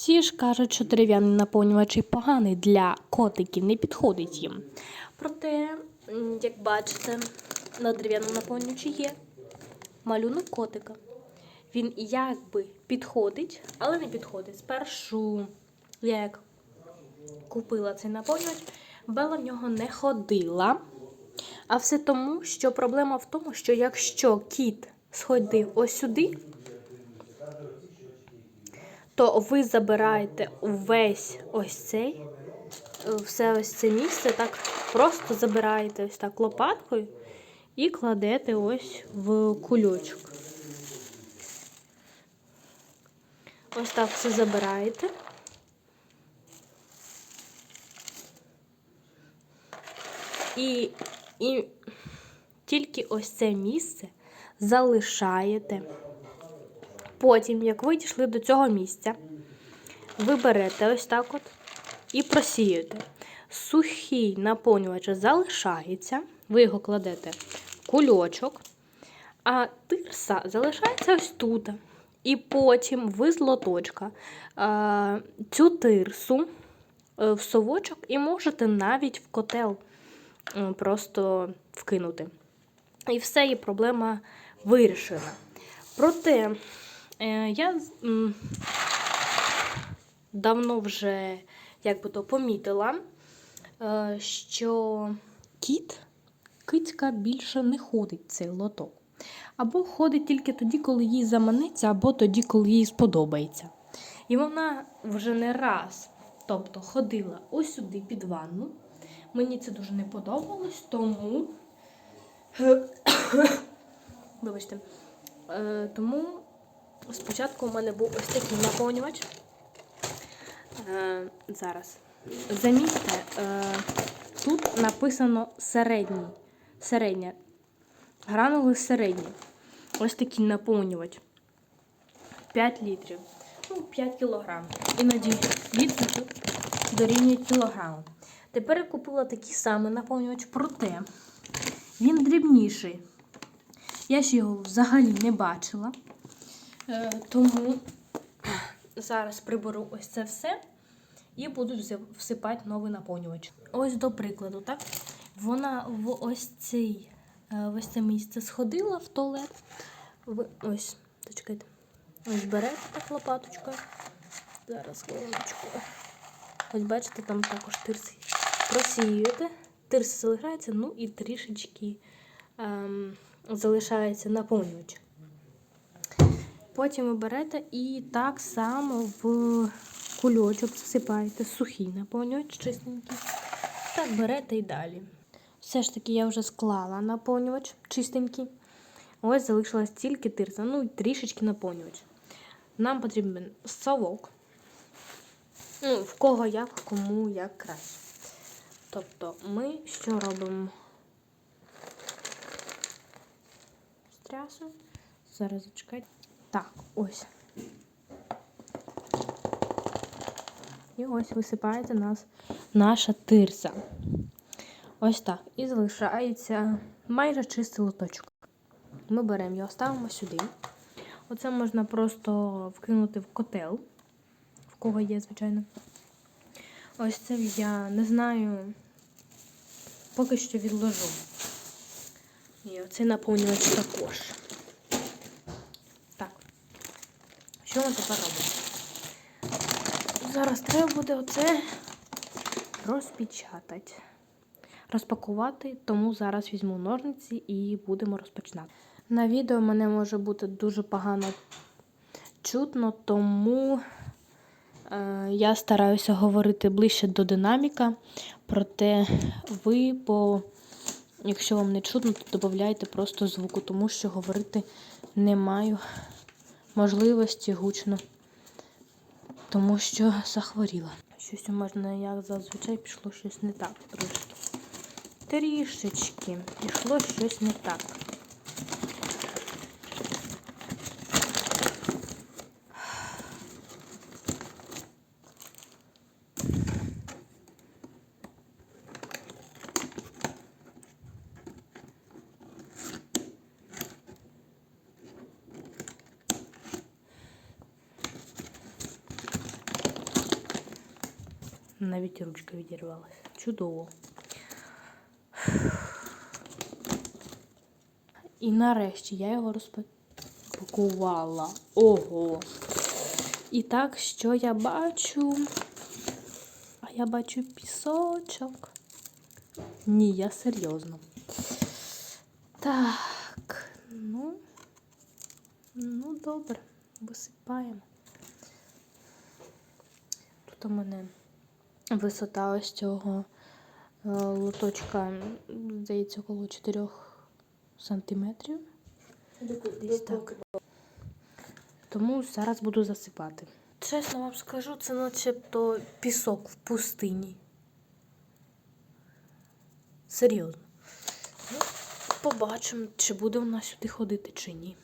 Всі ж кажуть, що дерев'яний наповнювач поганий для котиків, не підходить їм. Проте, як бачите, на дерев'яному наповнювачі є малюнок котика. Він якби підходить, але не підходить. Спершу я як купила цей наповнювач, Бела в нього не ходила. А все тому, що проблема в тому, що якщо кіт сходив ось сюди, то ви забираєте увесь ось цей, е, все ось це місце, так просто забираєте ось так лопаткою і кладете ось в кульочок. Ось так все забираєте. І, і тільки ось це місце залишаєте. Потім, як ви дійшли до цього місця, ви берете ось так от і просіюєте. Сухий наповнювач залишається, ви його кладете в кульочок, а тирса залишається ось тут. І потім ви з лоточка цю тирсу е, в совочок і можете навіть в котел е, просто вкинути. І все, і проблема вирішена. Проте я давно вже як би то помітила, е, що кіт, кицька більше не ходить цей лоток. Або ходить тільки тоді, коли їй заманеться, або тоді, коли їй сподобається. І вона вже не раз тобто, ходила ось сюди під ванну. Мені це дуже не подобалось, тому. Вибачте. Е, тому спочатку у мене був ось такий наповнювач. Е, зараз. Замітьте, е, тут написано середній. Середня. Гранули середні. Ось такий наповнювач. 5 літрів. Ну, 5 кілограм. Іноді літри тут дорівнюють кілограму. Тепер я купила такий самий наповнювач, проте він дрібніший. Я ж його взагалі не бачила. Е, тому зараз приберу ось це все і буду всипати новий наповнювач. Ось до прикладу, так? Вона в ось цей, е, в ось це місце сходила в туалет. Ви, ось, зачекайте. Ось берете так лопаточкою. Зараз хвилиночку. Ось бачите, там також тирси. Просіюєте. Тирси залишається, ну і трішечки ем, залишається наповнювач. Потім ви берете і так само в кульочок засипаєте сухий наповнювач чистенький. Так берете і далі. Все ж таки я вже склала наповнювач чистенький. Ось залишилась тільки тирса, ну трішечки наповнювач. Нам потрібен совок. Ну, в кого як, кому як краще. Тобто ми що робимо? Стрясу. Зараз зачекайте. Так, ось. І ось висипається нас наша тирса. Ось так. І залишається майже чистий лоточок. Ми беремо його, ставимо сюди. Оце можна просто вкинути в котел, в кого є, звичайно. Ось це я не знаю, поки що відложу. І оцей наповнювач також. Так. Що ми тепер робимо? Зараз треба буде оце розпечатати. Розпакувати, тому зараз візьму ножниці і будемо розпочинати. На відео мене може бути дуже погано чутно, тому е, я стараюся говорити ближче до динаміка. Проте ви, по, якщо вам не чутно, то додайте просто звуку, тому що говорити не маю можливості гучно, тому що захворіла. Щось у мене, як зазвичай, пішло щось не так трошки. Трішечки пішло щось не так. Навіть ручка відірвалася. Чудово. І нарешті я його розпакувала. Ого. І так, що я бачу? А я бачу пісочок. Ні, я серйозно. Так, ну, ну добре, висипаємо. Тут у мене висота ось цього е, лоточка, здається, около 4 сантиметрів. Десь так. Тому зараз буду засипати. Чесно вам скажу, це начебто пісок в пустині. Серйозно. Ну, побачимо, чи буде вона сюди ходити, чи ні.